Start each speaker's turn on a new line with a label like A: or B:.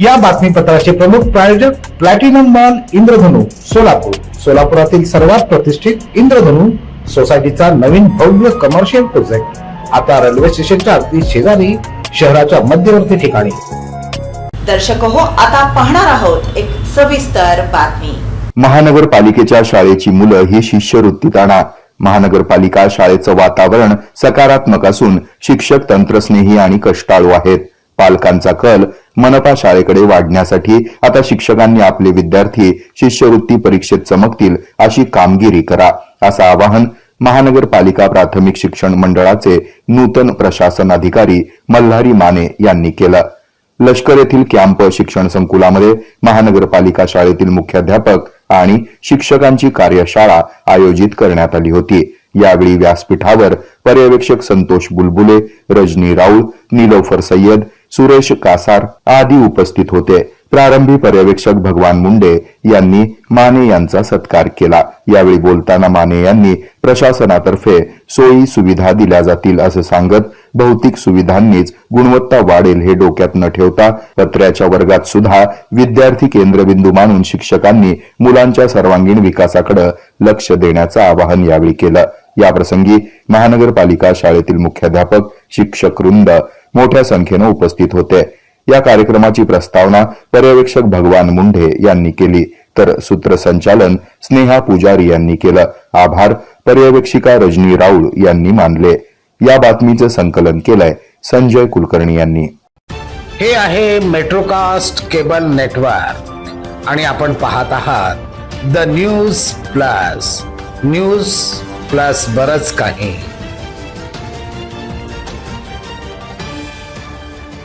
A: या बातमीपत्राचे प्रमुख प्रायोजक प्लॅटिनम मॉल इंद्रधनु सोलापूर. सोलापुरातील सर्वात प्रतिष्ठित इंद्रधनु सोसायटीचा नवीन भव्य कमर्शियल प्रोजेक्ट आता रेल्वे स्टेशनच्या अगदी शेजारी शहराच्या मध्यवर्ती ठिकाणी.
B: दर्शक हो आता पाहणार आहोत एक सविस्तर बातमी.
C: महानगरपालिकेच्या शाळेची मुलं ही शिष्यवृत्तीत आणा महानगरपालिका शाळेचं वातावरण सकारात्मक असून शिक्षक तंत्रस्नेही आणि कष्टाळू आहेत. पालकांचा कल मनपा शाळेकडे वाढण्यासाठी आता शिक्षकांनी आपले विद्यार्थी शिष्यवृत्ती परीक्षेत चमकतील अशी कामगिरी करा असं आवाहन महानगरपालिका प्राथमिक शिक्षण मंडळाचे नूतन प्रशासन अधिकारी मल्हारी माने यांनी केलं. लष्कर येथील कॅम्प शिक्षण संकुलामध्ये महानगरपालिका शाळेतील मुख्याध्यापक आणि शिक्षकांची कार्यशाळा आयोजित करण्यात आली होती. यावेळी व्यासपीठावर पर्यवेक्षक संतोष बुलबुले रजनी राऊळ निलोफर सय्यद सुरेश कासार आदी उपस्थित होते. प्रारंभी पर्यवेक्षक भगवान मुंडे यांनी माने यांचा सत्कार केला. यावेळी बोलताना माने यांनी प्रशासनातर्फे सोयी सुविधा दिल्या जातील असं सांगत भौतिक सुविधांनीच गुणवत्ता वाढेल हे डोक्यात न ठेवता पत्र्याच्या वर्गात सुद्धा विद्यार्थी केंद्रबिंदू मानून शिक्षकांनी मुलांच्या सर्वांगीण विकासाकडे लक्ष देण्याचं आवाहन यावेळी केलं. याप्रसंगी महानगरपालिका शाळेतील मुख्याध्यापक शिक्षक वृंद मोठ्या संख्येनं उपस्थित होते. या कार्यक्रमाची प्रस्तावना पर्यवेक्षक भगवान मुंढे यांनी केली. तर सूत्रसंचालन स्नेहा पुजारी यांनी केलं. आभार पर्यवेक्षिका रजनी राऊळ यांनी मानले. या बातमीचं संकलन केलंय संजय कुलकर्णी यांनी.
D: हे आहे मेट्रोकास्ट केबल नेटवर्क. आणि आपण पाहत आहात the news plus. News plus बरंच काही.